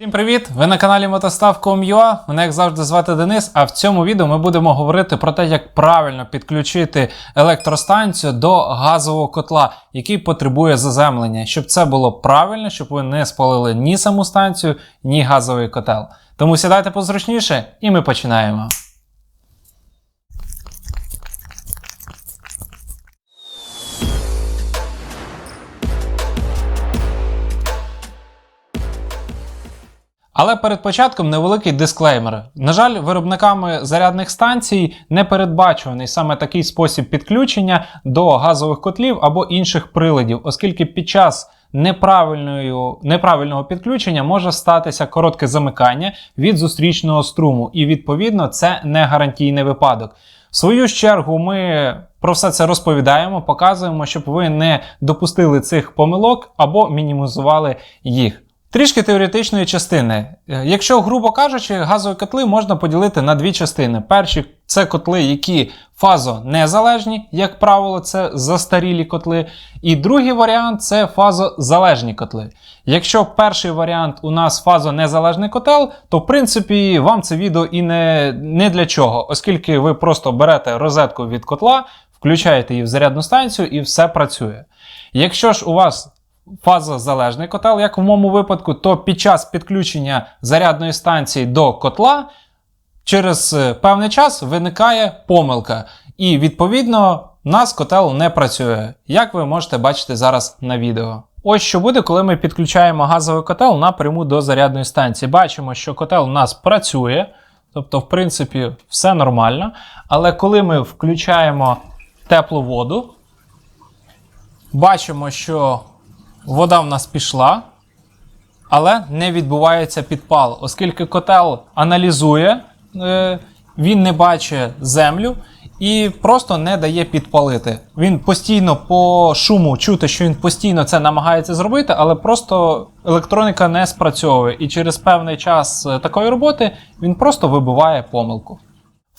Всім привіт! Ви на каналі Мотостав.com.ua. Мене як завжди звати Денис. А в цьому відео ми будемо говорити про те, як правильно підключити електростанцію до газового котла, який потребує заземлення, щоб це було правильно, щоб ви не спалили ні саму станцію, ні газовий котел. Тому сідайте позручніше, і ми починаємо. Але перед початком невеликий дисклеймер. На жаль, виробниками зарядних станцій не передбачуваний саме такий спосіб підключення до газових котлів або інших приладів, оскільки під час неправильної, неправильного підключення може статися коротке замикання від зустрічного струму, і відповідно це не гарантійний випадок. В свою чергу ми про все це розповідаємо, показуємо, щоб ви не допустили цих помилок або мінімізували їх. Трішки теоретичної частини. Е, Якщо, грубо кажучи, газові котли можна поділити на дві частини. Перші це котли, які фазонезалежні, як правило, це застарілі котли. І другий варіант це фазозалежні котли. Якщо перший варіант у нас фазонезалежний котел, то в принципі вам це відео і не, не для чого, оскільки ви просто берете розетку від котла, включаєте її в зарядну станцію і все працює. Якщо ж у вас фазозалежний котел, як в моєму випадку, то під час підключення зарядної станції до котла через е, певний час виникає помилка. І відповідно в нас котел не працює, як ви можете бачити зараз на відео. Ось що буде, коли ми підключаємо газовий котел напряму до зарядної станції. Бачимо, що котел у нас працює, тобто, в принципі, все нормально. Але коли ми включаємо теплу воду, бачимо, що вода в нас пішла, але не відбувається підпал, оскільки котел аналізує, е, він не бачить землю і просто не дає підпалити. Він постійно по шуму чути, що він постійно це намагається зробити, але просто електроніка не спрацьовує. І через певний час е, такої роботи він просто вибиває помилку.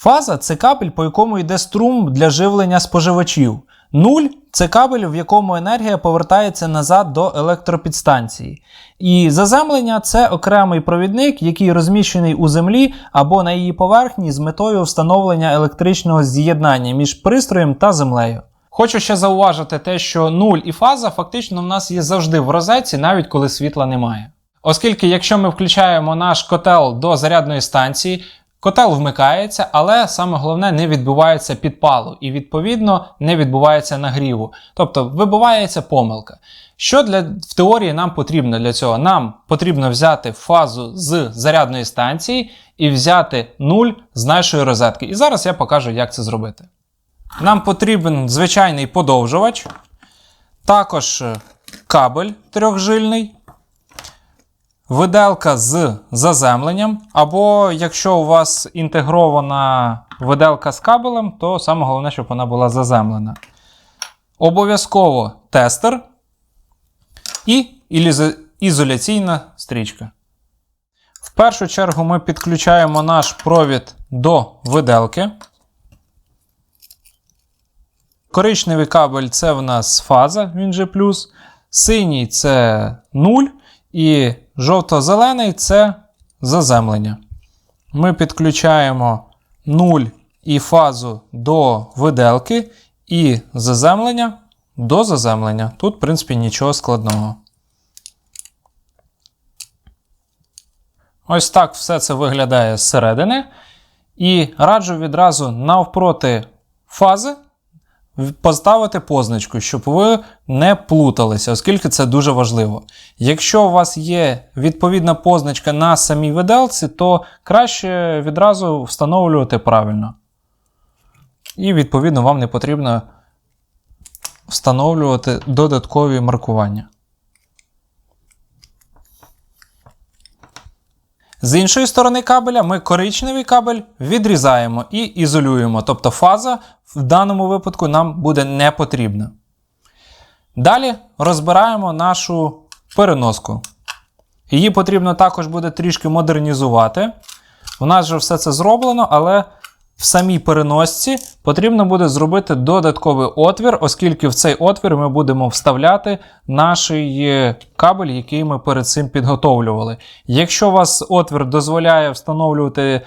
Фаза це кабель, по якому йде струм для живлення споживачів. Нуль це кабель, в якому енергія повертається назад до електропідстанції. І заземлення це окремий провідник, який розміщений у землі або на її поверхні з метою встановлення електричного з'єднання між пристроєм та землею. Хочу ще зауважити те, що нуль і фаза фактично в нас є завжди в розетці, навіть коли світла немає. Оскільки, якщо ми включаємо наш котел до зарядної станції, Котел вмикається, але саме головне не відбувається підпалу і, відповідно, не відбувається нагріву. Тобто вибивається помилка. Що для, в теорії нам потрібно для цього? Нам потрібно взяти фазу з зарядної станції і взяти нуль з нашої розетки. І зараз я покажу, як це зробити. Нам потрібен звичайний подовжувач, також е, кабель трьохжильний виделка з заземленням, або якщо у вас інтегрована виделка з кабелем, то саме головне, щоб вона була заземлена. Обов'язково тестер і ізоляційна стрічка. В першу чергу ми підключаємо наш провід до виделки. Коричневий кабель це в нас фаза, він же плюс. Синій це 0. І жовто-зелений це заземлення. Ми підключаємо 0 і фазу до виделки, і заземлення до заземлення. Тут, в принципі, нічого складного. Ось так все це виглядає зсередини. І раджу відразу навпроти фази поставити позначку, щоб ви не плуталися, оскільки це дуже важливо. Якщо у вас є відповідна позначка на самій виделці, то краще відразу встановлювати правильно. І, відповідно, вам не потрібно встановлювати додаткові маркування. З іншої сторони кабеля ми коричневий кабель відрізаємо і ізолюємо. Тобто фаза в даному випадку нам буде не потрібна. Далі розбираємо нашу переноску. Її потрібно також буде трішки модернізувати. У нас вже все це зроблено, але в самій переносці потрібно буде зробити додатковий отвір, оскільки в цей отвір ми будемо вставляти наш е, кабель, який ми перед цим підготовлювали. Якщо у вас отвір дозволяє встановлювати е,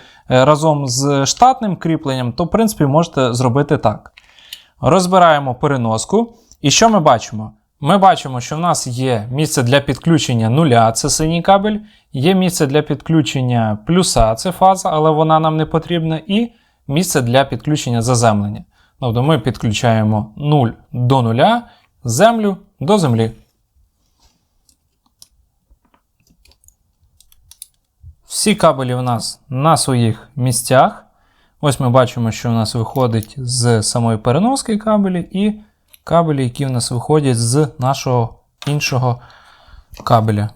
разом з штатним кріпленням, то в принципі можете зробити так. Розбираємо переноску. І що ми бачимо? Ми бачимо, що в нас є місце для підключення нуля, це синій кабель, є місце для підключення плюса, це фаза, але вона нам не потрібна, і місце для підключення заземлення. Тобто ми підключаємо 0 до нуля, землю до землі. Всі кабелі у нас на своїх місцях. Ось ми бачимо, що у нас виходить з самої переноски кабелі і кабелі, які в нас виходять з нашого іншого кабеля.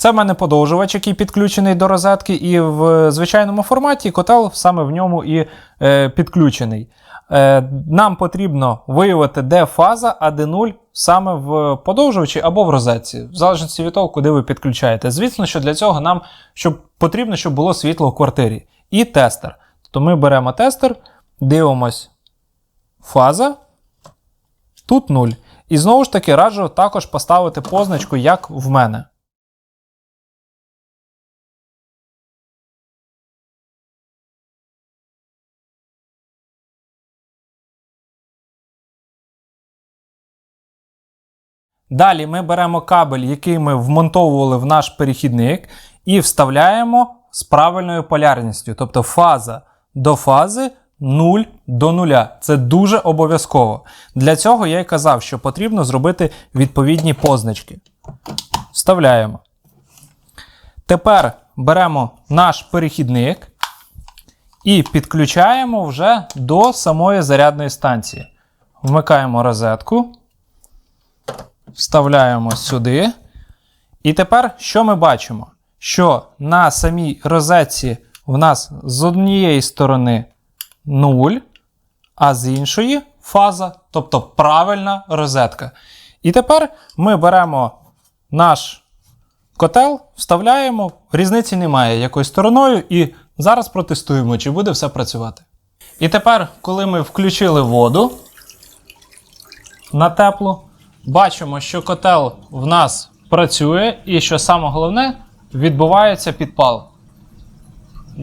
Це в мене подовжувач, який підключений до розетки, і в звичайному форматі котел саме в ньому і е, підключений. Е, нам потрібно виявити, де фаза, а де нуль саме в подовжувачі або в розетці, в залежності від того, куди ви підключаєте. Звісно, що для цього нам щоб, потрібно, щоб було світло в квартирі. І тестер. Тобто ми беремо тестер, дивимось фаза, тут 0. І знову ж таки раджу також поставити позначку, як в мене. Далі ми беремо кабель, який ми вмонтовували в наш перехідник, і вставляємо з правильною полярністю. Тобто фаза до фази 0 до 0. Це дуже обов'язково. Для цього я й казав, що потрібно зробити відповідні позначки. Вставляємо. Тепер беремо наш перехідник і підключаємо вже до самої зарядної станції. Вмикаємо розетку. Вставляємо сюди. І тепер що ми бачимо? Що на самій розетці в нас з однієї сторони 0, а з іншої фаза, тобто правильна розетка. І тепер ми беремо наш котел, вставляємо, різниці немає якою стороною, і зараз протестуємо, чи буде все працювати. І тепер, коли ми включили воду на теплу, бачимо, що котел в нас працює, і що саме головне, відбувається підпал.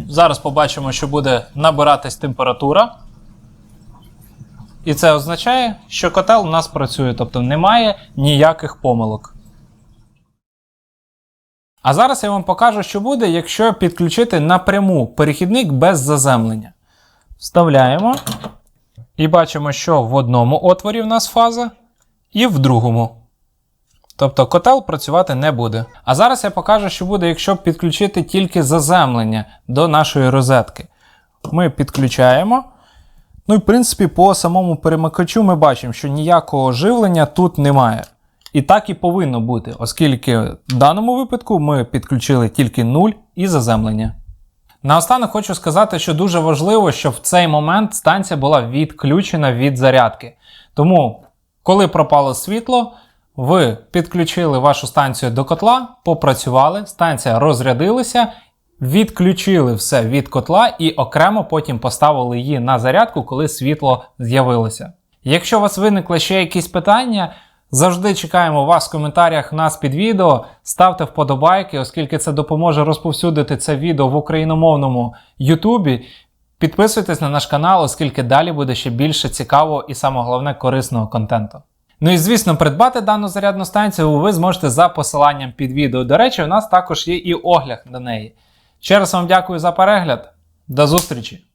Зараз побачимо, що буде набиратись температура. І це означає, що котел у нас працює, тобто немає ніяких помилок. А зараз я вам покажу, що буде, якщо підключити напряму перехідник без заземлення. Вставляємо. І бачимо, що в одному отворі в нас фаза, і в другому. Тобто котел працювати не буде. А зараз я покажу, що буде, якщо підключити тільки заземлення до нашої розетки. Ми підключаємо. Ну і в принципі, по самому перемикачу ми бачимо, що ніякого живлення тут немає. І так і повинно бути, оскільки в даному випадку ми підключили тільки 0 і заземлення. Наостанок хочу сказати, що дуже важливо, щоб в цей момент станція була відключена від зарядки. Тому, коли пропало світло, ви підключили вашу станцію до котла, попрацювали, станція розрядилася, відключили все від котла і окремо потім поставили її на зарядку, коли світло з'явилося. Якщо у вас виникли ще якісь питання, завжди чекаємо вас в коментарях нас під відео. Ставте вподобайки, оскільки це допоможе розповсюдити це відео в україномовному Ютубі. Підписуйтесь на наш канал, оскільки далі буде ще більше цікавого і саме головне корисного контенту. Ну і звісно, придбати дану зарядну станцію ви зможете за посиланням під відео. До речі, у нас також є і огляд на неї. Ще раз вам дякую за перегляд. До зустрічі!